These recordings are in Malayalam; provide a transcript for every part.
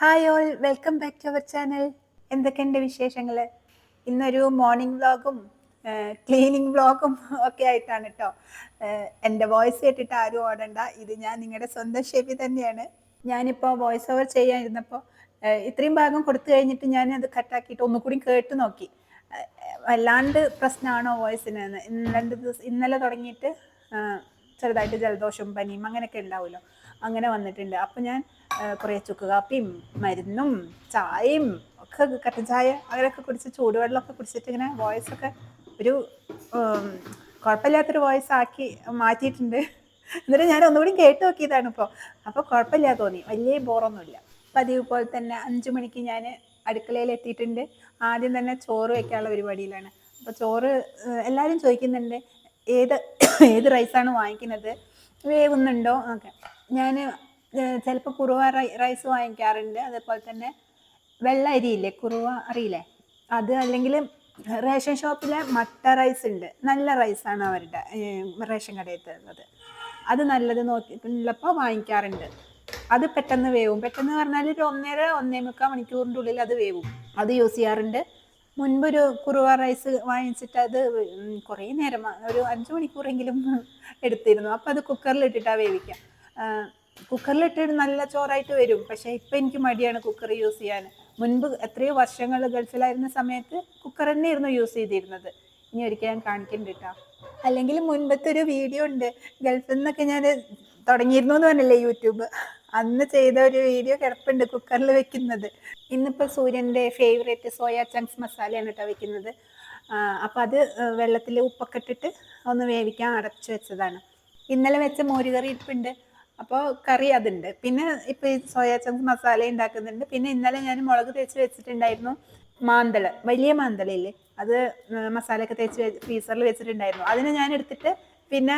Hi all welcome back to our channel എന്തൊക്കെയുണ്ട് വിശേഷങ്ങൾ ഇന്നൊരു മോർണിംഗ് വ്ളോഗും ക്ലീനിങ് വ്ളോഗും ഒക്കെ ആയിട്ടാണ് കേട്ടോ എന്റെ വോയിസ് കേട്ടിട്ട് ആരും ഓടണ്ട. ഇത് ഞാൻ നിങ്ങളുടെ സ്വന്തം ഷെബി തന്നെയാണ്. ഞാനിപ്പോൾ വോയിസ് ഓവർ ചെയ്യാനിരുന്നപ്പോൾ ഇത്രയും ഭാഗം കൊടുത്തു കഴിഞ്ഞിട്ട് ഞാൻ അത് കട്ടാക്കിയിട്ട് ഒന്നുകൂടി കേട്ട് നോക്കി. വല്ലാണ്ട് പ്രശ്നമാണോ വോയിസിന് രണ്ട് ദിവസം ഇന്നലെ തുടങ്ങിയിട്ട് ചെറുതായിട്ട് ജലദോഷം പനിയും അങ്ങനെയൊക്കെ ഉണ്ടാവുമല്ലോ. അങ്ങനെ വന്നിട്ടുണ്ട്. അപ്പം ഞാൻ കുറേ ചുക്ക് കാപ്പിയും മരുന്നും ചായയും ഒക്കെ കട്ടൻ ചായ അങ്ങനെയൊക്കെ കുടിച്ച് ചൂടുവെള്ളമൊക്കെ കുടിച്ചിട്ട് ഇങ്ങനെ വോയിസൊക്കെ ഒരു കുഴപ്പമില്ലാത്തൊരു വോയിസ് ആക്കി മാറ്റിയിട്ടുണ്ട്. എന്നിട്ട് ഞാൻ ഒന്നുകൂടി കേട്ട് നോക്കിയതാണ് ഇപ്പോൾ അപ്പോൾ കുഴപ്പമില്ല തോന്നി. വലിയ ബോറൊന്നുമില്ല. പതിവ് പോലെ തന്നെ അഞ്ച് മണിക്ക് ഞാൻ അടുക്കളയിൽ എത്തിയിട്ടുണ്ട്. ആദ്യം തന്നെ ചോറ് വയ്ക്കാനുള്ള പരിപാടിയിലാണ്. അപ്പോൾ ചോറ് എല്ലാവരും ചോദിക്കുന്നുണ്ട്. ഏത് ഏത് റൈസാണ് വാങ്ങിക്കുന്നത്? വേവുന്നുണ്ടോ? ഒക്കെ ഞാൻ ചിലപ്പോൾ കുറുവ റൈസ് വാങ്ങിക്കാറുണ്ട്. അതേപോലെ തന്നെ വെള്ള അരിയില്ലേ? കുറുവ അറിയില്ലേ? അത് അല്ലെങ്കിൽ റേഷൻ ഷോപ്പിലെ മട്ട റൈസ് ഉണ്ട്. നല്ല റൈസാണ് അവരുടെ റേഷൻ കടയിൽ തരുന്നത്. അത് നല്ലത് നോക്കിയിട്ടുള്ളപ്പോൾ വാങ്ങിക്കാറുണ്ട്. അത് പെട്ടെന്ന് വേവും. പെട്ടെന്ന് പറഞ്ഞാൽ ഒരു ഒന്നര ഒന്നേ മുക്കാൽ മണിക്കൂറിന്റെ ഉള്ളിൽ അത് വേവും. അത് യൂസ് ചെയ്യാറുണ്ട്. മുൻപൊരു കുറുവ റൈസ് വാങ്ങിച്ചിട്ട് അത് കുറേ നേരം ഒരു അഞ്ച് മണിക്കൂറെങ്കിലും എടുത്തിരുന്നു. അപ്പോൾ അത് കുക്കറിൽ ഇട്ടിട്ടാണ് വേവിക്കുക കുക്കറിലിട്ട് നല്ല ചോറായിട്ട് വരും. പക്ഷേ ഇപ്പം എനിക്ക് മടിയാണ് കുക്കർ യൂസ് ചെയ്യാൻ. മുൻപ് എത്രയോ വർഷങ്ങൾ ഗൾഫിലായിരുന്ന സമയത്ത് കുക്കർ തന്നെയായിരുന്നു യൂസ് ചെയ്തിരുന്നത്. ഇനി ഒരിക്കൽ ഞാൻ കാണിക്കുന്നുണ്ട് കേട്ടോ അല്ലെങ്കിൽ മുൻപത്തെ ഒരു വീഡിയോ ഉണ്ട്. ഗൾഫിൽ നിന്നൊക്കെ ഞാൻ തുടങ്ങിയിരുന്നു എന്ന് പറഞ്ഞില്ലേ യൂട്യൂബ്. അന്ന് ചെയ്ത ഒരു വീഡിയോ കിടപ്പുണ്ട് കുക്കറിൽ വെക്കുന്നത്. ഇന്നിപ്പോൾ സൂര്യന്റെ ഫേവറേറ്റ് സോയ ചങ്ക്സ് മസാലയാണ് കേട്ടോ വെക്കുന്നത്. അപ്പോൾ അത് വെള്ളത്തിൽ ഉപ്പൊക്കെ ഇട്ടിട്ട് ഒന്ന് വേവിക്കാൻ അടച്ചു വെച്ചതാണ്. ഇന്നലെ വെച്ച മോരുകറി ഇരിപ്പുണ്ട്. അപ്പോൾ കറി അതുണ്ട്. പിന്നെ ഇപ്പോൾ ഈ സോയാ ചങ്ക്സ് മസാല ഉണ്ടാക്കുന്നുണ്ട് പിന്നെ ഇന്നലെ ഞാൻ മുളക് തേച്ച് വെച്ചിട്ടുണ്ടായിരുന്നു മാന്തൾ വലിയ മാന്തളയില്ലേ അത് മസാലയൊക്കെ തേച്ച് ഫ്രീസറിൽ വെച്ചിട്ടുണ്ടായിരുന്നു. അതിനെ ഞാൻ എടുത്തിട്ട് പിന്നെ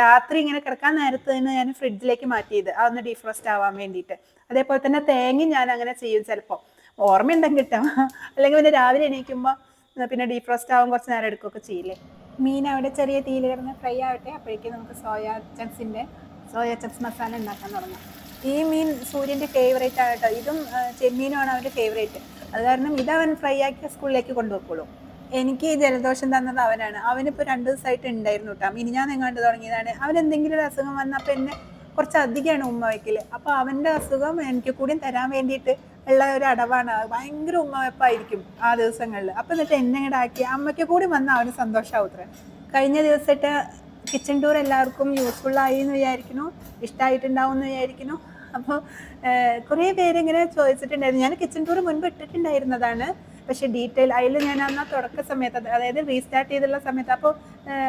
രാത്രി ഇങ്ങനെ കിടക്കാൻ നേരത്ത് തന്നെ ഞാൻ ഫ്രിഡ്ജിലേക്ക് മാറ്റിയത്. അതൊന്ന് ഡീഫ്രോസ്റ്റ് ആവാൻ വേണ്ടിയിട്ട്. അതേപോലെ തന്നെ തേങ്ങയും ഞാൻ അങ്ങനെ ചെയ്യും ചിലപ്പോൾ ഓർമ്മയുണ്ടെങ്കിൽ കിട്ടാം. അല്ലെങ്കിൽ പിന്നെ രാവിലെ എണീക്കുമ്പോൾ പിന്നെ ഡീഫ്രോസ്റ്റ് ആവാൻ കുറച്ച് നേരം എടുക്കുകയൊക്കെ ചെയ്യില്ലേ? മീൻ അവിടെ ചെറിയ കിടന്ന് ഫ്രൈ ആവട്ടെ. അപ്പോഴേക്കും നമുക്ക് സോയാ ചങ്ക്സിന്റെ സോയ ചങ്ക്സ് മസാല ഉണ്ടാക്കാൻ തുടങ്ങാം. ഈ മീൻ സൂര്യന്റെ ഫേവറേറ്റ് ആണ് കേട്ടോ ഇതും ചെമ്മീനുമാണ് അവന്റെ ഫേവറേറ്റ് അത് കാരണം ഇതവൻ ഫ്രൈ ആക്കിയ സ്കൂളിലേക്ക് കൊണ്ടുപോയിക്കോളൂ. എനിക്ക് ജലദോഷം തന്നത് അവനാണ്. അവനിപ്പോൾ രണ്ട് ദിവസമായിട്ട് ഉണ്ടായിരുന്നു കേട്ടോ ഇനി ഞാൻ എങ്ങാണ്ട് തുടങ്ങിയതാണ്. അവൻ എന്തെങ്കിലും ഒരു അസുഖം വന്നപ്പോൾ എന്നെ കുറച്ച് അധികമാണ് ഉമ്മ വയ്ക്കൽ അപ്പോൾ അവന്റെ അസുഖം എനിക്ക് കൂടി തരാൻ വേണ്ടിയിട്ട് ഉള്ള ഒരു അടവാണ്. ഭയങ്കര ഉമ്മ വെപ്പായിരിക്കും ആ ദിവസങ്ങളിൽ. അപ്പോൾ എന്നിട്ട് എന്നെ ഇങ്ങോട്ട് അമ്മയ്ക്ക് കൂടി വന്നാൽ അവന് സന്തോഷമാവുത്ര കഴിഞ്ഞ ദിവസത്തെ കിച്ചൺ ടൂർ എല്ലാവർക്കും യൂസ്ഫുൾ ആയി എന്ന് വിചാരിക്കുന്നു. ഇഷ്ടമായിട്ടുണ്ടാവും എന്ന് വിചാരിക്കുന്നു അപ്പോൾ കുറേ പേര് ഇങ്ങനെ ചോദിച്ചിട്ടുണ്ടായിരുന്നു. ഞാൻ കിച്ചൺ ടൂർ മുൻപ് ഇട്ടിട്ടുണ്ടായിരുന്നതാണ്. പക്ഷേ ഡീറ്റെയിൽ അതിൽ ഞാൻ അന്ന് തുടക്ക സമയത്ത് അതായത് റീസ്റ്റാർട്ട് ചെയ്തുള്ള സമയത്ത് അപ്പോൾ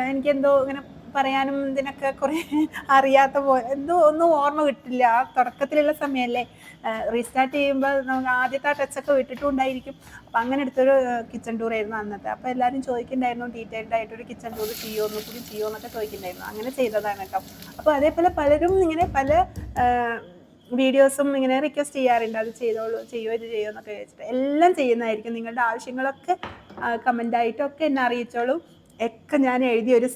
എനിക്കെന്തോ ഇങ്ങനെ പറയാനും ഇതിനൊക്കെ കുറേ അറിയാത്ത പോലെ എന്തോ ഒന്നും ഓർമ്മ കിട്ടില്ല ആ തുടക്കത്തിലുള്ള സമയമല്ലേ റീസ്റ്റാർട്ട് ചെയ്യുമ്പോൾ നമുക്ക് ആദ്യത്തെ ടച്ചൊക്കെ വിട്ടിട്ടുണ്ടായിരിക്കും. അപ്പം അങ്ങനെ എടുത്തൊരു കിച്ചൺ ടൂർ ആയിരുന്നു അന്നത്തെ. അപ്പോൾ എല്ലാവരും ചോദിക്കുന്നുണ്ടായിരുന്നു ഡീറ്റെയിൽഡ് ആയിട്ടൊരു കിച്ചൺ ടൂർ ചെയ്യുമോ ഒന്നും കൂടി ചെയ്യുമോ എന്നൊക്കെ ചോദിക്കുന്നുണ്ടായിരുന്നു. അങ്ങനെ ചെയ്തതാണ് കേട്ടോ. അപ്പോൾ അതേപോലെ പലരും ഇങ്ങനെ പല വീഡിയോസും ഇങ്ങനെ റിക്വസ്റ്റ് ചെയ്യാറുണ്ട്. അത് ചെയ്തോളൂ ചെയ്യോ ഇത് ചെയ്യോ എന്നൊക്കെ ചോദിച്ചിട്ട്. എല്ലാം ചെയ്യുന്നതായിരിക്കും. നിങ്ങളുടെ ആവശ്യങ്ങളൊക്കെ കമന്റായിട്ടൊക്കെ എന്നെ അറിയിച്ചോളൂ. ഒക്കെ ഞാൻ എഴുതിയൊരു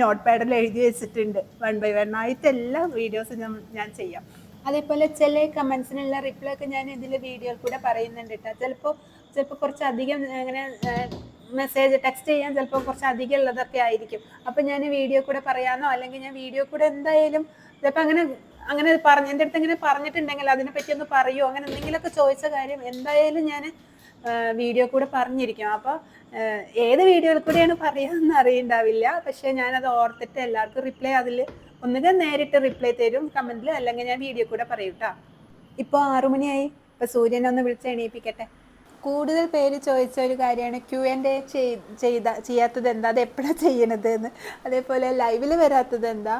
നോട്ട് പാഡിൽ എഴുതി വെച്ചിട്ടുണ്ട്. വൺ ബൈ വൺ ആയിട്ട് എല്ലാ വീഡിയോസും ഞാൻ ചെയ്യാം. അതേപോലെ ചില കമൻസിനുള്ള റിപ്ലൈ ഒക്കെ ഞാൻ ഇതിൽ വീഡിയോയിൽ കൂടെ പറയുന്നുണ്ട് കേട്ടോ. ചിലപ്പോൾ ചിലപ്പോൾ കുറച്ച് അധികം ഇങ്ങനെ മെസ്സേജ് ടെക്സ്റ്റ് ചെയ്യാൻ ചിലപ്പോൾ കുറച്ച് അധികം ഉള്ളതൊക്കെ ആയിരിക്കും. അപ്പം ഞാൻ വീഡിയോ കൂടെ പറയാനോ അല്ലെങ്കിൽ ഞാൻ വീഡിയോ കൂടെ എന്തായാലും ചിലപ്പോൾ അങ്ങനെ അങ്ങനെ പറഞ്ഞ എന്റെ അടുത്ത് ഇങ്ങനെ പറഞ്ഞിട്ടുണ്ടെങ്കിൽ അതിനെപ്പറ്റി ഒന്ന് പറയുമോ അങ്ങനെ എന്തെങ്കിലുമൊക്കെ ചോദിച്ച കാര്യം എന്തായാലും ഞാൻ വീഡിയോ കൂടെ പറഞ്ഞിരിക്കും. അപ്പോൾ ഏത് വീഡിയോയിൽ കൂടെയാണ് പറയാമെന്ന് അറിയണ്ടാവില്ല. പക്ഷേ ഞാനത് ഓർത്തിട്ട് എല്ലാവർക്കും റിപ്ലൈ അതിൽ ഒന്നുകിൽ നേരിട്ട് റിപ്ലൈ തരും കമന്റിൽ അല്ലെങ്കിൽ ഞാൻ വീഡിയോ കൂടെ പറയും കേട്ടോ ഇപ്പോൾ ആറുമണിയായി ഇപ്പോൾ സൂര്യനെ ഒന്ന് വിളിച്ച് എണീപ്പിക്കട്ടെ. കൂടുതൽ പേര് ചോദിച്ച ഒരു കാര്യമാണ് ക്യു എന്റെ ചെയ്ത ചെയ്യാത്തത് എന്താ? അത് എപ്പോഴാണ് ചെയ്യണത് എന്ന്. അതേപോലെ ലൈവിൽ വരാത്തത് എന്താ?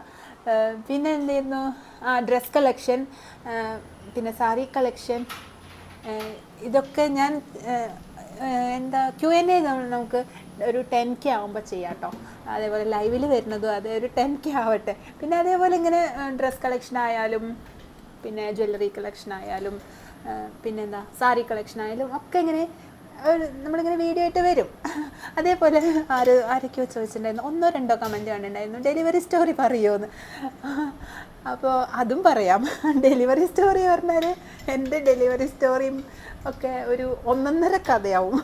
പിന്നെ എന്തായിരുന്നു ആ ഡ്രസ് കളക്ഷൻ പിന്നെ സാരി കളക്ഷൻ ഇതൊക്കെ ഞാൻ എന്താ ക്യു എൻ എ നമുക്ക് ഒരു ടെൻ കെ ആകുമ്പോൾ ചെയ്യാം കേട്ടോ അതേപോലെ ലൈവിൽ വരുന്നതും അതേ ഒരു ടെൻ കെ ആവട്ടെ. പിന്നെ അതേപോലെ ഇങ്ങനെ ഡ്രസ് കളക്ഷൻ ആയാലും പിന്നെ ജ്വല്ലറി കളക്ഷൻ ആയാലും പിന്നെന്താ സാരി കളക്ഷൻ ആയാലും ഒക്കെ ഇങ്ങനെ നമ്മളിങ്ങനെ വീഡിയോ ആയിട്ട് വരും. അതേപോലെ ആര് ആരൊക്കെയോ ചോദിച്ചിട്ടുണ്ടായിരുന്നു. ഒന്നോ രണ്ടോ കമന്റ് കണ്ടിട്ടുണ്ടായിരുന്നു. ഡെലിവറി സ്റ്റോറി പറയുമോയെന്ന് അപ്പോൾ അതും പറയാം. ഡെലിവറി സ്റ്റോറി പറഞ്ഞാൽ എന്റെ ഡെലിവറി സ്റ്റോറിയും ഒക്കെ ഒരു ഒന്നൊന്നര കഥയാവും.